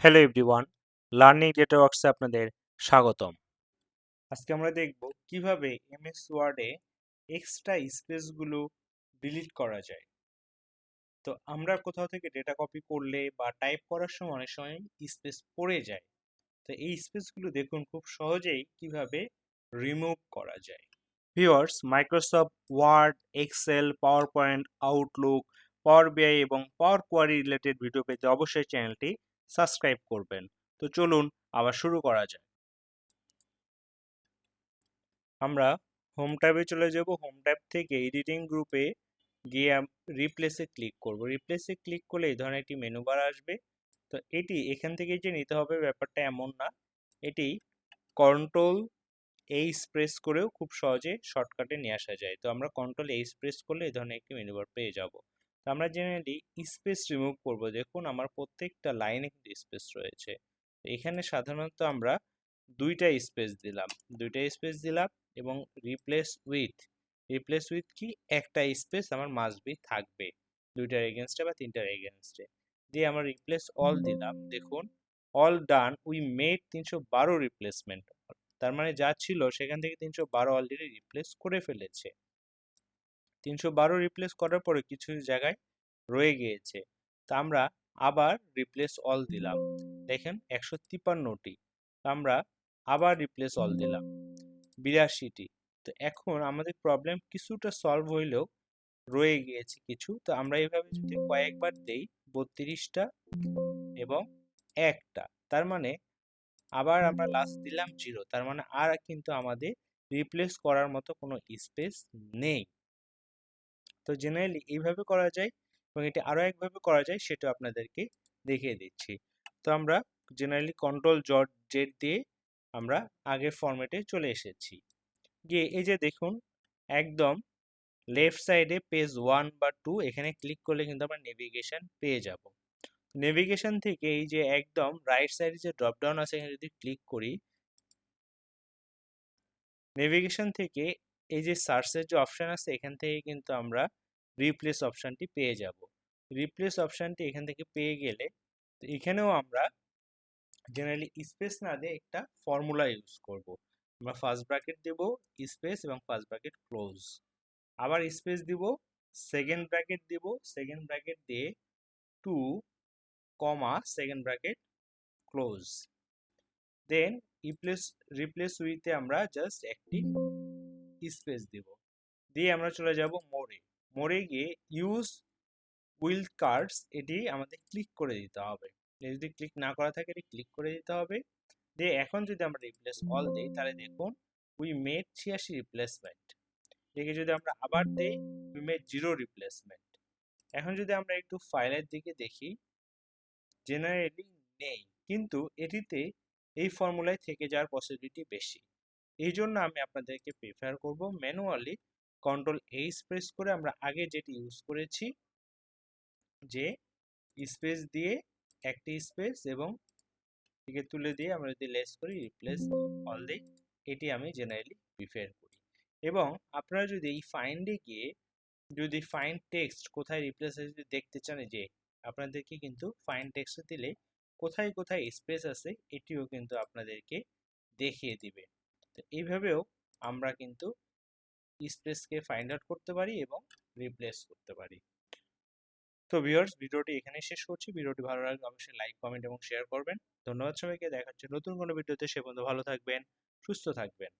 Hello everyone learning data ওয়ার্কসে আপনাদের স্বাগতম। আজকে আমরা দেখব কীভাবে এমএস ওয়ার্ডে এক্সট্রা স্পেসগুলো ডিলিট করা যায়। তো আমরা কোথাও থেকে ডেটা কপি করলে বা টাইপ করার সময় অনেক সময় স্পেস পড়ে যায়। তো এই স্পেসগুলো দেখুন খুব সহজেই কীভাবে রিমুভ করা যায়। Viewers Microsoft Word Excel PowerPoint Outlook Power BI এবং পাওয়ার কোয়ারি রিলেটেড ভিডিও পেতে অবশ্যই চ্যানেলটি সাবস্ক্রাইব করবেন। তো চলুন আবার শুরু করা যায় আমরা হোম ট্যাবে চলে যাব। হোম ট্যাব থেকে এডিটিং গ্রুপে গিয়ে রিপ্লেসে ক্লিক করব। রিপ্লেসে ক্লিক করলে এই ধরনের একটি মেনু বার আসবে। তো এটি এখান থেকে যে নিতে হবে ব্যাপারটা এমন না। এটি কন্ট্রোল এইচ প্রেস করেও খুব সহজে শর্টকাটে নিয়ে আসা যায়। তো আমরা কন্ট্রোল এইচ প্রেস করলে এই ধরনের একটি মেনু বার পেয়ে যাব। তো আমরা জেনারেলি স্পেস রিমুভ করব। দেখুন আমার প্রত্যেকটা লাইনে কিন্তু স্পেস রয়েছে। এখানে সাধারণত আমরা দুইটা স্পেস দিলাম। দুইটা স্পেস দিলাম এবং রিপ্লেস উইথ। রিপ্লেস উইথ কি? একটা স্পেস আমার মাসবি থাকবে। দুইটার এগেনস্টে বা তিনটার এগেনস্টে দিয়ে আমরা রিপ্লেস অল দিলাম। দেখুন, অল ডান, উই মেড তিনশো বারো রিপ্লেসমেন্ট তার মানে যা ছিল সেখান থেকে তিনশো বারো অলরেডি রিপ্লেস করে ফেলেছে। তিনশো বারো রিপ্লেস করার পরে কিছু জায়গায় রয়ে গিয়েছে। তা আমরা আবার রিপ্লেস অল দিলাম। দেখেন একশো তিপ্পান্নটি। আমরা আবার রিপ্লেস অল দিলাম। বিরাশিটি। তো এখন আমাদের প্রবলেম কিছুটা সলভ হইলেও রয়ে গিয়েছে কিছু। তো আমরা এইভাবে যদি কয়েকবার দেই, বত্রিশটা এবং একটা। তার মানে আবার আমরা লাস্ট দিলাম জিরো তার মানে আর কিন্তু আমাদের রিপ্লেস করার মতো কোনো স্পেস নেই। তো জেনারেলি এইভাবে করা যায় এবং এটি আরও একভাবে করা যায় সেটা আপনাদেরকে দেখিয়ে দিচ্ছি। তো আমরা জেনারেলি কন্ট্রোল জট জেড দিয়ে আমরা আগের ফরম্যাটে চলে এসেছি। গিয়ে এই যে দেখুন, একদম লেফট সাইডে পেজ ওয়ান বা টু এখানে ক্লিক করলে কিন্তু আমরা নেভিগেশন পেয়ে যাব। নেভিগেশন থেকে এই যে একদম রাইট সাইডে যে ড্রপডাউন আছে, এখানে যদি ক্লিক করি নেভিগেশন থেকে এই যে সার্চের যে অপশান আছে, এখান থেকে কিন্তু আমরা রিপ্লেস অপশানটি পেয়ে যাব। রিপ্লেস অপশানটি এখান থেকে পেয়ে গেলে তো এখানেও আমরা জেনারেলি স্পেস না দিয়ে একটা ফর্মুলা ইউজ করব। আমরা ফার্স্ট ব্র্যাকেট দেব স্পেস এবং ফার্স্ট ব্র্যাকেট ক্লোজ আবার স্পেস দিব সেকেন্ড ব্র্যাকেট দিব সেকেন্ড ব্র্যাকেট দিয়ে two comma second bracket close then replace replace উইথে আমরা জাস্ট একটি স্পেস দিব। দিয়ে আমরা চলে যাব মোড়ে। মোড়ে গিয়ে ইউজ উইল কার্ডস এটি আমাদের ক্লিক করে দিতে হবে। যদি ক্লিক না করা থাকে, এটি ক্লিক করে দিতে হবে। দিয়ে এখন যদি আমরা রিপ্লেস অল দিই, তাহলে দেখুন উই মেড ছিয়াশি রিপ্লেসমেন্ট একে যদি আমরা আবার দিই উই মেড জিরো রিপ্লেসমেন্ট এখন যদি আমরা একটু ফাইলের দিকে দেখি জেনারেলি নেই। কিন্তু এটিতে এই ফর্মুলায় থেকে যাওয়ার পসিবিলিটি বেশি। এই জন্য আমি আপনাদেরকে প্রিফার করব ম্যানুয়ালি কন্ট্রোল এইচ প্রেস করে আমরা আগে যেটি ইউজ করেছি, যে স্পেস দিয়ে একটি স্পেস এবং এটিকে তুলে দিয়ে আমরা যদি লেস করি রিপ্লেস অল দিই, এটি আমি জেনারেলি প্রিফার করি। এবং আপনারা যদি এই ফাইন্ডে গিয়ে যদি ফাইন্ড টেক্সট কোথায় রিপ্লেস যদি দেখতে চান যে আপনাদেরকে কিন্তু ফাইন্ড টেক্সট দিলে কোথায় কোথায় স্পেস আছে, এটিও কিন্তু আপনাদেরকে দেখিয়ে দিবে। তো এইভাবেও আমরা কিন্তু স্পেসকে ফাইন্ড আউট করতে পারি এবং রিপ্লেস করতে পারি। তো ভিউয়ার্স ভিডিওটি এখানে শেষ করছি। ভিডিওটি ভালো লাগলে অবশ্যই লাইক কমেন্ট এবং শেয়ার করবেন। ধন্যবাদ সবাইকে। দেখা হচ্ছে নতুন কোনো ভিডিওতে। সে পর্যন্ত ভালো থাকবেন, সুস্থ থাকবেন।